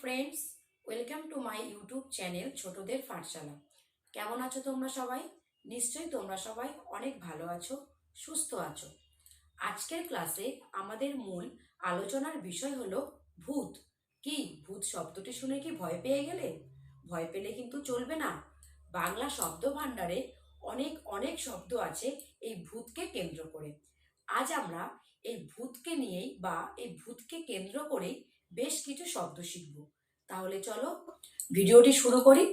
Friends, welcome to my YouTube channel ছোটদের পাঠশালা কেমন আছো তোমরা সবাই? নিশ্চয়ই তোমরা সবাই অনেক ভালো আছো, সুস্থ আছো। আজকের ক্লাসে আমাদের মূল আলোচনার বিষয় হলো ভূত। কি, ভূত শব্দটি শুনে কি ভয় পেয়ে গেলে? ভয় পেলে কিন্তু চলবে না। বাংলা শব্দ ভাণ্ডারে অনেক অনেক শব্দ আছে এই ভূতকে কেন্দ্র করে। আজ আমরা এই ভূতকে নিয়েই বা এই ভূতকে কেন্দ্র করেই বেশ কিছু শব্দ শিখব। তাহলে চলো ভিডিওটি শুরু করি।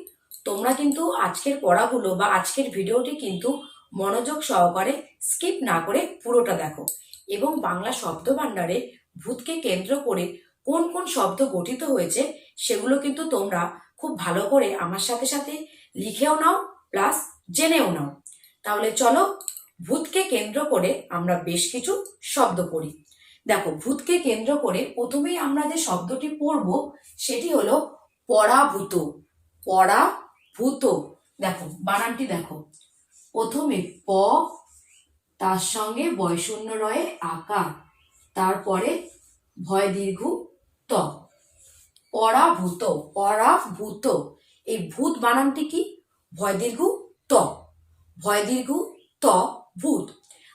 তোমরা কিন্তু আজকের পড়াগুলো বা আজকের ভিডিওটি কিন্তু মনোযোগ সহকারে স্কিপ না করে পুরোটা দেখো এবং বাংলা শব্দ ভাণ্ডারে ভূতকে কেন্দ্র করে কোন কোন শব্দ গঠিত হয়েছে সেগুলো কিন্তু তোমরা খুব ভালো করে আমার সাথে সাথে লিখেও নাও, প্লাস জেনেও নাও। তাহলে চলো ভূতকে কেন্দ্র করে আমরা বেশ কিছু শব্দ পড়ি। দেখো, ভূতকে কেন্দ্র করে প্রথমেই আমরা যে শব্দটি পড়ব, সেটি হলো পরাভূত। পরাভূত। দেখো, বানানটি দেখো। প্রথমে প, তার সঙ্গে বয়শূন্য রয়ে আকা তারপরে ভয় দীর্ঘ ত। পরাভূত পরাভূত। এই ভূত বানানটি কি? ভয় দীর্ঘ ত। ভয় দীর্ঘ ত, ভূত।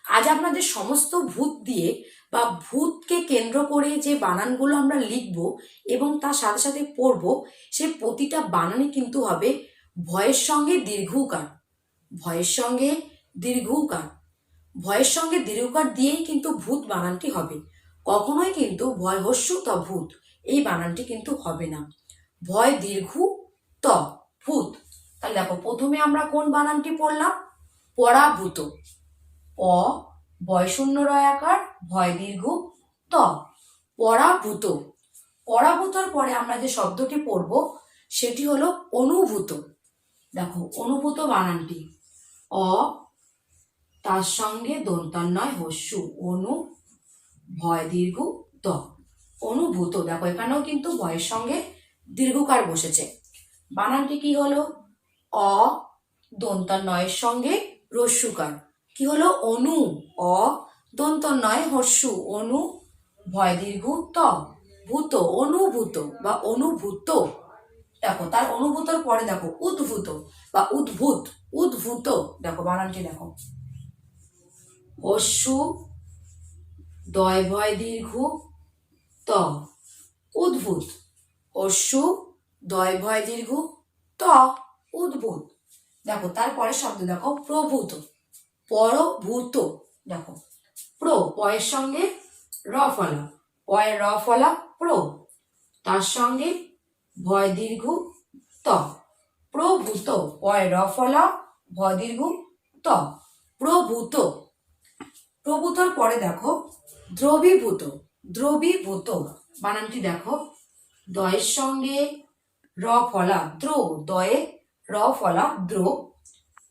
আজ আপনাদের সমস্ত ভূত দিয়ে বা ভূতকে কেন্দ্র করে যে বানানগুলো আমরা লিখব এবং তার সাথে সাথে পড়ব, সে প্রতিটা বানানই কিন্তু হবে ভয়ের সঙ্গে দীর্ঘকার। ভয়ের সঙ্গে দীর্ঘকার। ভয়ের সঙ্গে দীর্ঘকার দিয়েই কিন্তু ভূত বানানটি হবে। কখনোই কিন্তু ভয় হস্যু ত ভূত, এই বানানটি কিন্তু হবে না। ভয় দীর্ঘ ত ভূত। তাহলে দেখো, প্রথমে আমরা কোন বানানটি পড়লাম? পরাভূত। অ বয়শূন্য রয়াকার, ভয় দীর্ঘ ত পরাভূত। পরাভূতর পরে আমরা যে শব্দটি পড়ব, সেটি হলো অনুভূত। দেখো, অনুভূত বানানটি। অ, তার সঙ্গে দন্তান্নয় হস্যু, অনু, ভয় দীর্ঘ, ত। অনুভূত, দেখো, এখানেও কিন্তু ভয়ের সঙ্গে দীর্ঘকার বসেছে। বানানটি কি হলো? অ দন্তান্নয়ের সঙ্গে রস্যুকার। কি হলো? অনু, অ দন্ত নয় হর্ষু, অনু, ভয় দীর্ঘ ত ভূত, অনুভূত বা অনুভূত। দেখো, তার অনুভূতর পরে দেখো, উদ্ভূত বা উদ্ভূত উদ্ভূত। দেখো, বানানটি দেখো। হস্যু দয়, ভয় দীর্ঘ ত উদ্ভূত। হস্যু দয়, ভয় দীর্ঘ ত উদ্ভূত। দেখো তারপরে শব্দ দেখো, প্রভূত। পরভূত। দেখো, প্র, পয়ের সঙ্গে র ফলা পয়ের র ফলা প্র। তার সঙ্গে ভয় দীর্ঘ ত। প্রভূত, পয়ের র ফলা ভয় দীর্ঘ ত। প্রভূত। প্রভূতর পরে দেখো, দ্রবীভূত দ্রবীভূত। বানানটি দেখো, দয়ের সঙ্গে র ফলা দ্রো, দয়ে র ফলা দ্র।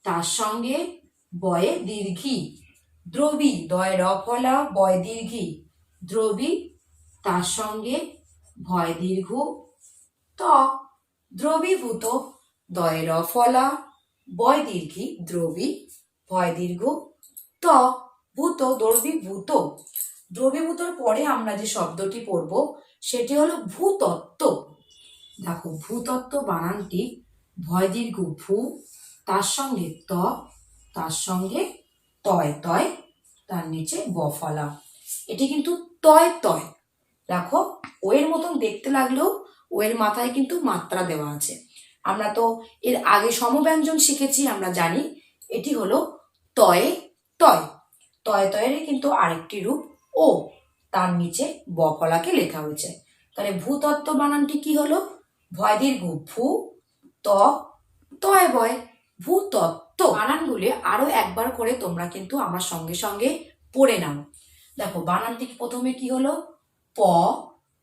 তার সঙ্গে বয়ে দীর্ঘি। দ্রবী দয় রফলা বয় দীর্ঘি। দ্রবী তার সঙ্গে, ভয় দীর্ঘ। ত দ্রবীভূত দয় রফলা বয় দীর্ঘি, দ্রবী, ভয় দীর্ঘ। ত ভূত, দ্রবীভূত। দ্রবীভূতর পরে আমরা যে শব্দটি পড়ব, সেটি হলো ভূতত্ত্ব। দেখো, ভূতত্ত্ব বানানটি ভয় দীর্ঘ, ভূ, তার সঙ্গে ত তার সঙ্গে তয় তয়, তার নিচে বফলা এটি কিন্তু তয় তয়। দেখো ওয়ের মতন দেখতে লাগলেও ওয়ের মাথায় কিন্তু মাত্রা দেওয়া আছে। আমরা তো এর আগে সমব্যঞ্জন শিখেছি, আমরা জানি এটি হলো তয়ে তয়। তয় তয়ের কিন্তু আরেকটি রূপ ও, তার নিচে বফলাকে লেখা হয়েছে। তাহলে ভূতত্ত্ব বানানটি কি হলো? ভয় দীর্ঘ, ভূ, ত, তয়, বয়। ভূতত্ত্ব। বানানগুলি আরও একবার করে তোমরা কিন্তু আমার সঙ্গে সঙ্গে পড়ে নাও। দেখো বানানটি প্রথমে কি হলো? প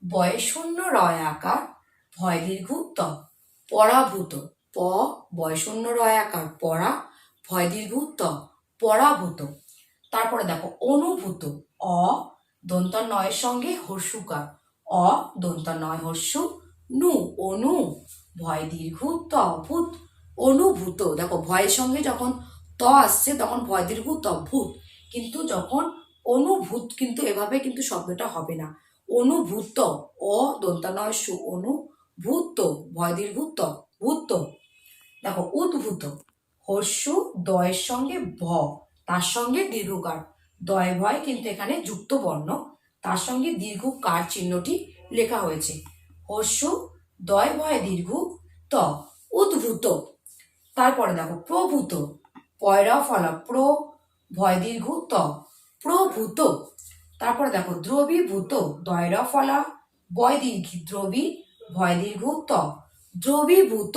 বয় শূন্য রয় আকার, ভয় দীর্ঘ ত পরাভূত। প বয় শূন্য রয় আকার, পরা, ভয় দীর্ঘ ত পরাভূত। তারপরে দেখো, অনুভূত। অ দন্ত নয়ের সঙ্গে হর্ষুকার। অ দন্ত নয় হর্ষু, নু, অনু, ভয় দীর্ঘ ত ভূত অনুভূত। দেখো, ভয়ের সঙ্গে যখন ত আসছে, তখন ভয় দীর্ঘ, ত ভূত। কিন্তু যখন অনুভূত, কিন্তু এভাবে কিন্তু শব্দটা হবে না। অনুভূত, অ, দন্তানয়, সু অনু ভূত ভয় দীর্ঘ, ত, ভূত। দেখো, উদ্ভূত। হর্ষু, দয়ের সঙ্গে ভ, তার সঙ্গে দীর্ঘকার। দয়, ভয় কিন্তু এখানে যুক্ত বর্ণ। তার সঙ্গে দীর্ঘ কার চিহ্নটি লেখা হয়েছে। হর্ষু, দয়, ভয় দীর্ঘ, ত, উদ্ভূত। তারপরে দেখো, প্রভূত। পয়রা ফলা, প্র, ভয় দীর্ঘ, ত। প্রভূত। তারপরে দেখো, দ্রবীভূত, দয়রা ফলা, বয় দীর্ঘি, দ্রবী, ভয় দীর্ঘ, ত। দ্রবীভূত।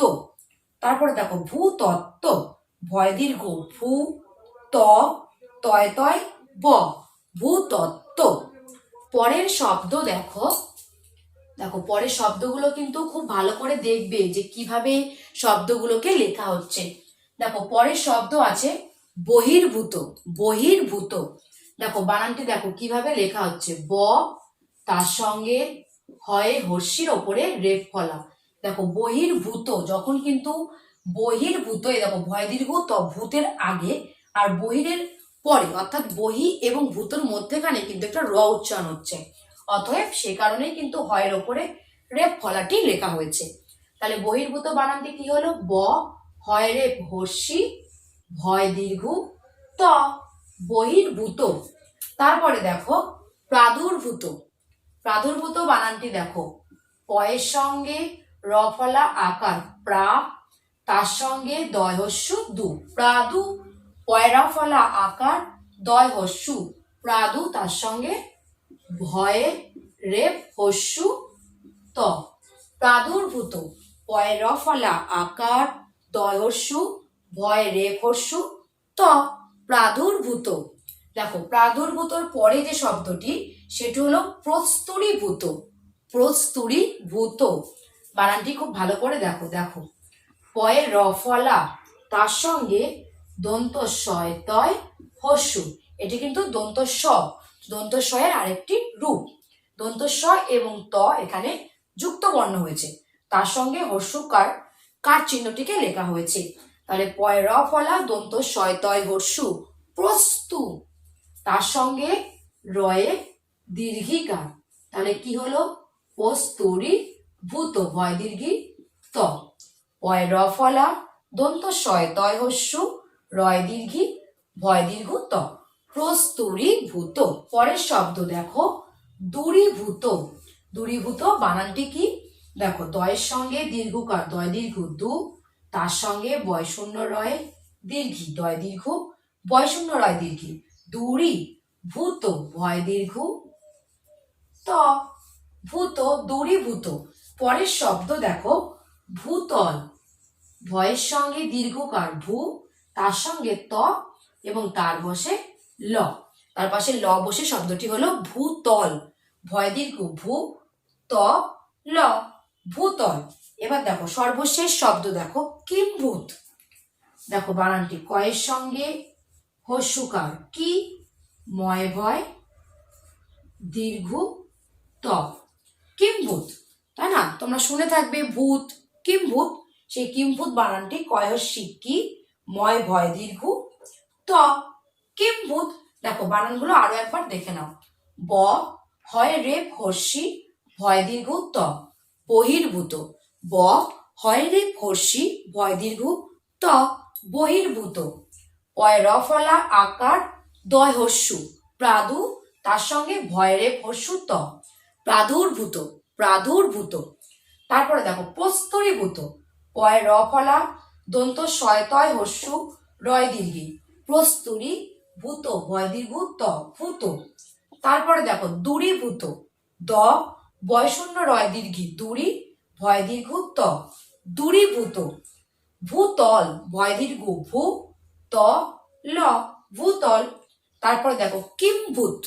তারপরে দেখো, ভূতত্ত্ব, ভয় দীর্ঘ, ভূ, ত, তয় তয়, ব। ভূতত্ত্ব। পরের শব্দ দেখো দেখো পরের শব্দগুলো কিন্তু খুব ভালো করে দেখবে যে কীভাবে শব্দগুলোকে লেখা হচ্ছে। দেখো পরের শব্দ আছে বহির্ভূত বহির্ভূত। দেখো, বানানটি দেখো, কীভাবে লেখা হচ্ছে। ব, তার সঙ্গে হয় হর্ষির ওপরে রেপ ফলা দেখো, বহির্ভূত, যখন কিন্তু বহির্ভূত, এই দেখো, ভয় দীর্ঘ ভূতের আগে আর বহিরের পরে, অর্থাৎ বহি এবং ভূতের মধ্যেখানে কিন্তু একটা র উচ্চারণ হচ্ছে। অতএব সে কারণেই কিন্তু হয়ের ওপরে রেপ ফলাটি লেখা হয়েছে। তাহলে বহির্ভূত বানানটি কি হলো? ব হয় রেপ হর্ষি ভয় দীর্ঘ, ত, বহির্ভূত। তারপরে দেখো, প্রাদুর্ভূত। প্রাদুর্ভূত বানানটি দেখো, পয়ের সঙ্গে র ফলা আকার, প্রা, তার সঙ্গে দয় হস্যু দু। প্রাদু পয়রা ফলা আকার দয় হস্যু প্রাদু, তার সঙ্গে ভয়ে রেপ হস্যু ত। প্রাদুর্ভূত পয়ের ফলা আকার দয় হস্যু ভয় রেপ হস্যু ত। প্রাদুর্ভূত। দেখো, প্রাদুর্ভূতর পরে যে শব্দটি, সেটি হলো প্রস্তুরীভূত। প্রস্তুরীভূত। বানানটি খুব ভালো করে দেখো দেখো। পয়ে রফলা তার সঙ্গে দন্ত তয় হস্যু এটি কিন্তু দন্ত স দন্ত শয়ের আরেকটি রূপ। দন্ত স এবং ত এখানে যুক্ত বর্ণ হয়েছে। তার সঙ্গে হস্যকার কার চিহ্নটিকে লেখা হয়েছে। তাহলে পয় র ফলা দন্ত শয় তয় হস্যু প্রস্তু। তার সঙ্গে রয়ে দীর্ঘিকার। তাহলে কি হলো? প্রস্তুরি ভূত, ভয় দীর্ঘি ত। পয় র ফলা দন্ত শয় তয় হস্যু রয় দীর্ঘি, ভয় দীর্ঘ ত। প্রস্তুরীভূত। পরের শব্দ দেখো। দূরীভূত। দূরীভূত বানানটি কি? দেখো, দয়ের সঙ্গে দীর্ঘকার দয় দীর্ঘ, দু। তার সঙ্গে বয় শূন্য রয় দীর্ঘি, দয় দীর্ঘ বয় শূন্য রয় দীর্ঘি। দূরী ভূত ভয় দীর্ঘ। ত, ভূত, দূরীভূত। পরের শব্দ দেখো, ভূতল। ভয়ের সঙ্গে দীর্ঘকার, ভূ। তার সঙ্গে ত এবং তার বসে ল। তার পাশে ল বসে শব্দটি হলো ভূতল। ভয় দীর্ঘ ভূ ত ল ভূতল। এবার দেখো, সর্বশেষ শব্দ দেখো, কিম্ভূত। দেখো, বানানটি কয়ের সঙ্গে হস্যুকার। কি? ময় ভয়, দীর্ঘ, ত। কিম্ভূত। তাই না? তোমরা শুনে থাকবে, ভূত, কিম্ভূত। সেই কিম্ভূত বানানটি কয়স্যি কি ময় ভয় দীর্ঘ, ত। দেখো, বানানগুলো আরও একবার দেখে নাও। ব, হয় রেপ হর্ষি ভয় দীর্ঘ ত বহির্ভূত। ব, হয় রেপ হর্ষি ভয় দীর্ঘ ত বহির্ভূত। পয় রফলা আকার দয় হস্যু। প্রাদু, তার সঙ্গে ভয় রেপ হস্যু ত প্রাদুর্ভূত প্রাদুর্ভূত। তারপরে দেখো, প্রস্তরীভূত। পয় র ফলা দন্ত শয়তয় হস্যু, রয় দীর্ঘি। প্রস্তুরি ভূত ভয় দীর্ঘ ত, ভূত। তারপরে দেখো, দূরীভূত। দ বয়শূন্য রয় দীর্ঘি, দূরি ভয় দীর্ঘ ত। দূরীভূত। ভূতল ভয় দীর্ঘ ভূ, ত, ল, ভূতল। তারপরে দেখো, কিম্ভূত।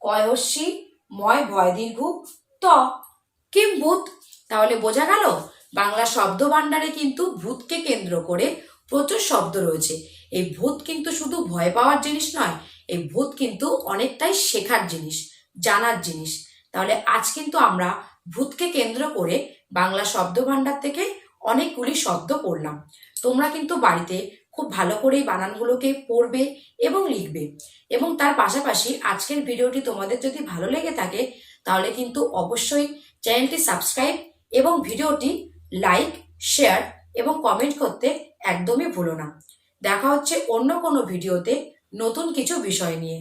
কয়সী, ময় ভয় দীর্ঘ ত। কিম্ভূত। তাহলে বোঝা গেল, বাংলা শব্দ ভাণ্ডারে কিন্তু ভূতকে কেন্দ্র করে প্রচুর শব্দ রয়েছে। এই ভূত কিন্তু শুধু ভয় পাওয়ার জিনিস নয়, এই ভূত কিন্তু অনেকটাই শেখার জিনিস, জানার জিনিস। তাহলে আজ কিন্তু আমরা ভূতকে কেন্দ্র করে বাংলা শব্দ ভাণ্ডার থেকে অনেকগুলি শব্দ পড়লাম। তোমরা কিন্তু বাড়িতে খুব ভালো করে বানানগুলোকে পড়বে এবং লিখবে। এবং তার পাশাপাশি আজকের ভিডিওটি তোমাদের যদি ভালো লেগে থাকে, তাহলে কিন্তু অবশ্যই চ্যানেলটি সাবস্ক্রাইব এবং ভিডিওটি লাইক, শেয়ার এবং কমেন্ট করতে একদমই ভুলো না। দেখা হচ্ছে অন্য কোনো ভিডিওতে নতুন কিছু বিষয় নিয়ে।